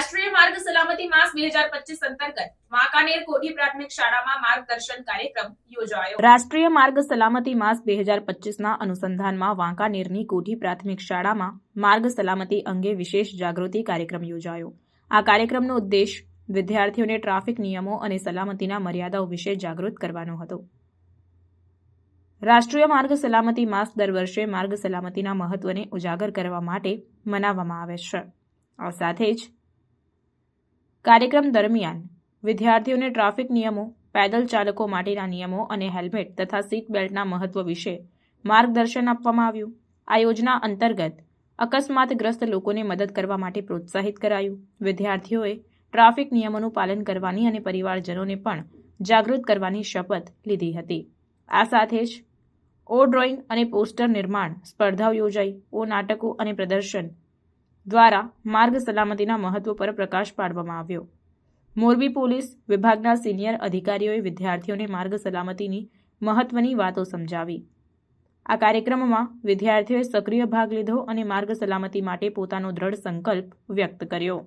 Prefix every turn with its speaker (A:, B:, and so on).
A: માર્ગ સલામતી માસ બે હજાર પચીસ અંતર્ગત વાંકાનેર કોઠી પ્રાથમિક શાળામાં માર્ગદર્શન કાર્યક્રમ યોજાયો. રાષ્ટ્રીય માર્ગ સલામતી માસ બે હજાર પચીસના અનુસંધાનમાં વાંકાનેરની કોઠી પ્રાથમિક શાળામાં માર્ગ સલામતી અંગે વિશેષ જાગૃતિ કાર્યક્રમ યોજાયો. આ કાર્યક્રમનો ઉદ્દેશ વિદ્યાર્થીઓને ટ્રાફિક નિયમો અને સલામતીના મર્યાદાઓ વિશે જાગૃત કરવાનો હતો. રાષ્ટ્રીય માર્ગ સલામતી માસ દર વર્ષે માર્ગ સલામતીના મહત્વને ઉજાગર કરવા માટે મનાવવામાં આવે છે. આ સાથે જ કાર્યક્રમ દરમિયાન વિદ્યાર્થીઓને ટ્રાફિક નિયમો, પેદલ ચાલકો માટેના નિયમો અને હેલ્મેટ તથા સીટ બેલ્ટના મહત્વ વિશે માર્ગદર્શન આપવામાં આવ્યું. આ યોજના અંતર્ગત અકસ્માતગ્રસ્ત લોકોને મદદ કરવા માટે પ્રોત્સાહિત કરાયું. વિદ્યાર્થીઓએ ટ્રાફિક નિયમોનું પાલન કરવાની અને પરિવારજનોને પણ જાગૃત કરવાની શપથ લીધી હતી. આ સાથે જ ઓ ડ્રોઈંગ અને પોસ્ટર નિર્માણ સ્પર્ધાઓ યોજાઈ. ઓ નાટકો અને પ્રદર્શન દ્વારા માર્ગ સલામતીના મહત્વ પર પ્રકાશ પાડવામાં આવ્યો. મોરબી પોલીસ વિભાગના સિનિયર અધિકારીઓએ વિદ્યાર્થીઓને માર્ગ સલામતીની મહત્વની વાતો સમજાવી. આ કાર્યક્રમમાં વિદ્યાર્થીઓએ સક્રિય ભાગ લીધો અને માર્ગ સલામતી માટે પોતાનો દ્રઢ સંકલ્પ વ્યક્ત કર્યો.